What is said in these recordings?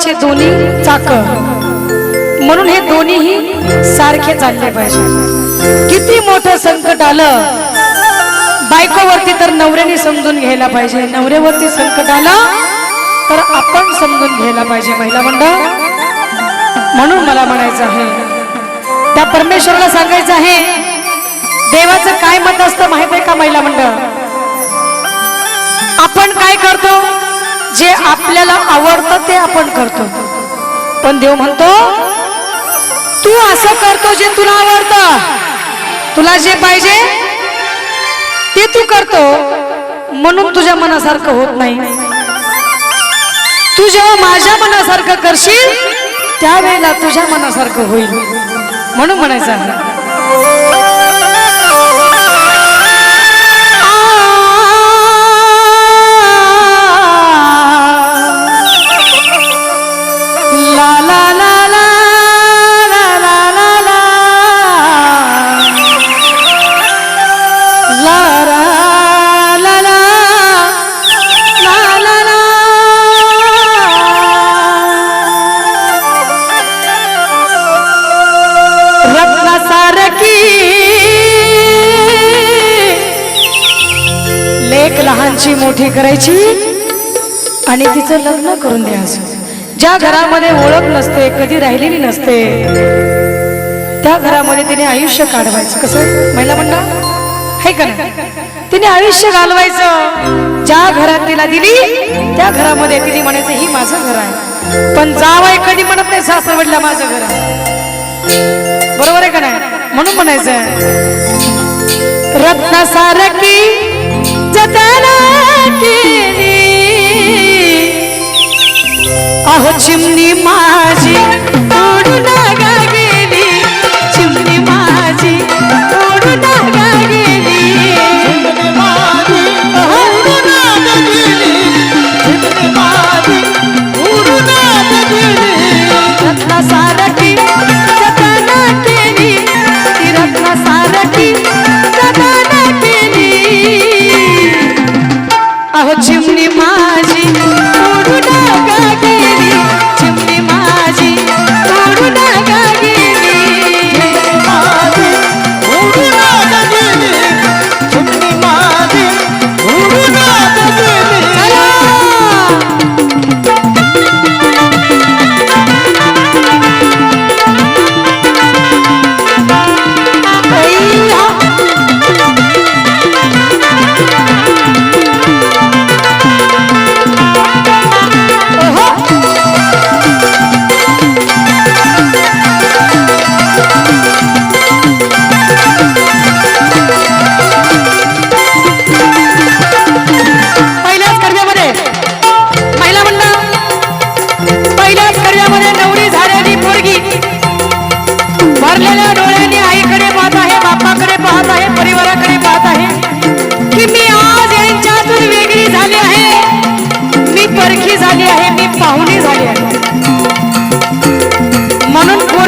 रथाचे दोन्ही चाक. म्हणून हे दोन्हीही सारखे चालले पाहिजे. किती मोठं संकट आलं. बायकोवरती तर नवऱ्याने समजून घ्यायला पाहिजे. नवऱ्यावरती संकट आलं तर आपण समजून घ्यायला पाहिजे महिला मंडळ. म्हणून मला म्हणायचं आहे त्या परमेश्वराला सांगायचं आहे देवाचं काय मत असतं माहीत आहे का महिला मंडळ? आपण काय करतो? जे आपल्याला आवड आपण करतो. पण देव म्हणतो तू असं करतो जे तुला आवडतं. तुला जे पाहिजे ते तू करतो. म्हणून तुझ्या मनासारखं होत नाही. तू जेव्हा माझ्या मनासारखं करशील त्यावेळेला तुझ्या मनासारखं होईल. म्हणून म्हणायचं मोठी करायची? आणि तिचं लग्न करून द्यायचं ज्या घरामध्ये ओळख नसते कधी राहिलेली नसते त्या घरामध्ये तिने आयुष्य काढवायचं. कसं? महिला म्हणणं हे का नाही? तिने आयुष्य घालवायचं. ज्या घरात तिला दिली त्या घरामध्ये तिने म्हणायचं ही माझं घर आहे. पण जावाय कधी म्हणत नाही सासर वडला माझं घर आहे. बरोबर आहे का नाही? म्हणून म्हणायचं रत्नासारखी जताना केली अहो चिमणी माझी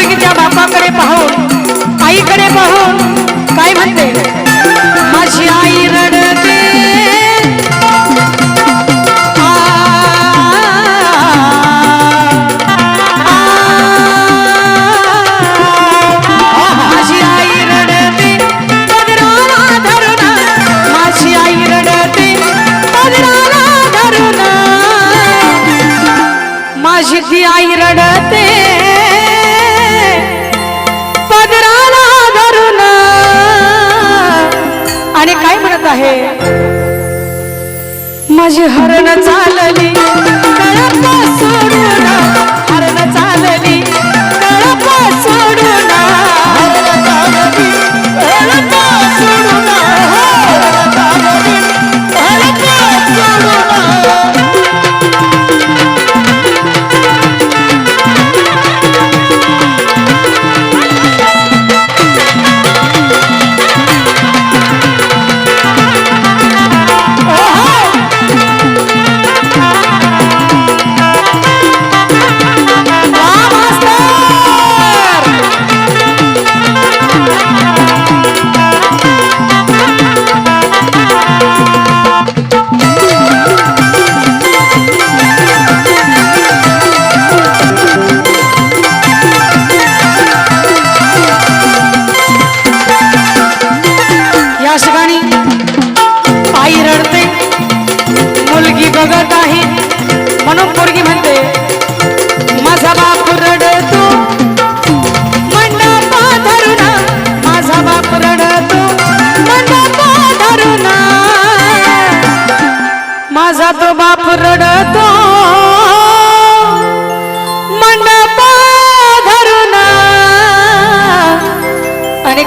দিকে যাবা माझी हरण चालली.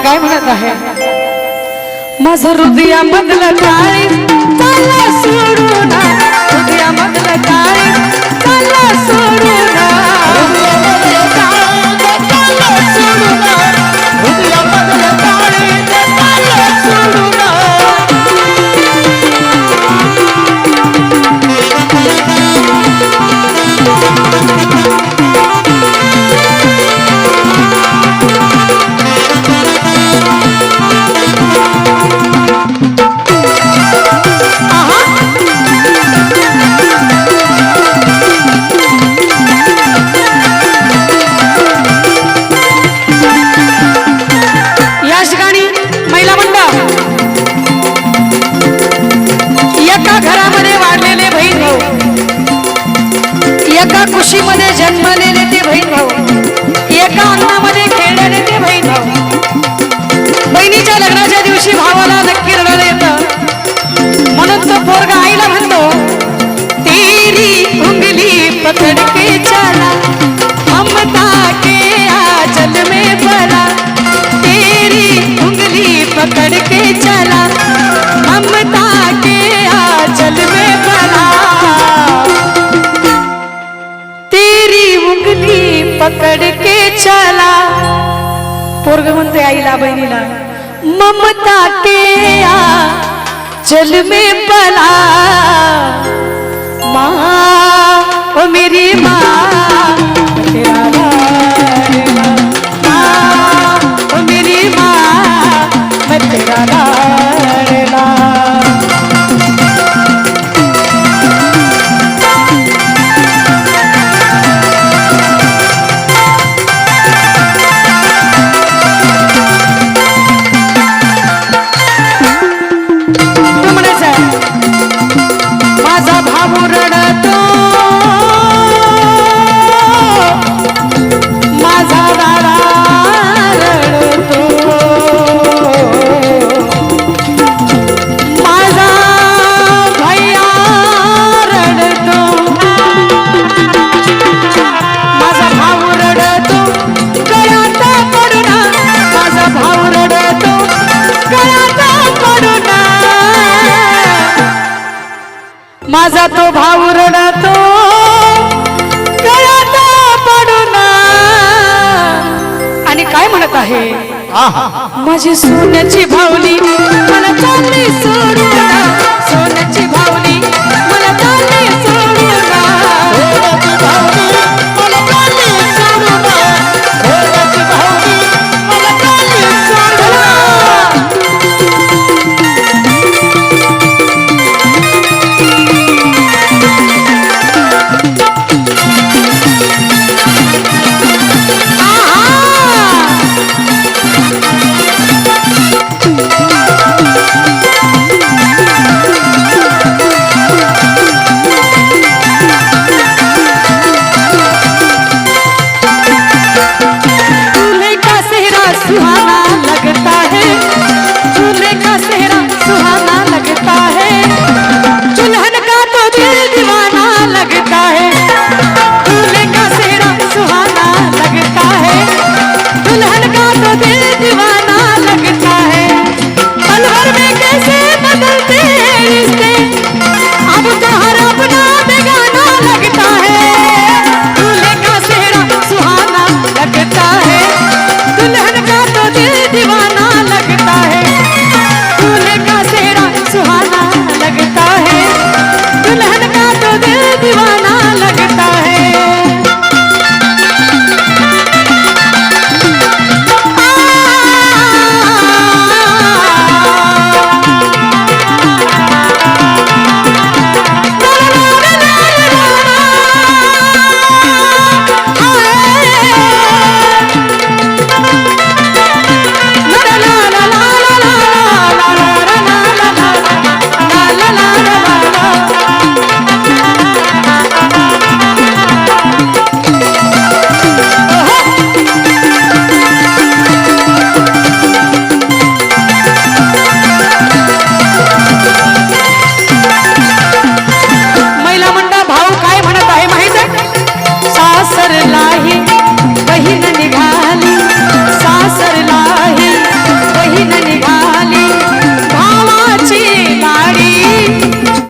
काय म्हणत आहे? माझं हृदया हृदयामधलं काय? चाललं सोडून. हृदयामधलं काय? चाललं सोडून. तुझ्या लग्नाच्या दिवशी भावाला नक्की रडायला येत म्हणून तो पोरगा आईला म्हणतो तेरी उंगली पकड के चला ममता के आंचल में भला तेरी उंगली पकड़ के चला ममता के आंचल में भला तेरी उंगली पकड़ के चला. पोरग म्हणते आईला बहिणीला ममता के आंचल में पला। माँ ओ मेरी माँ। आणि काय म्हणत आहे? माझी सोन्याची भावली मला चालली सोडून सोन्याची grita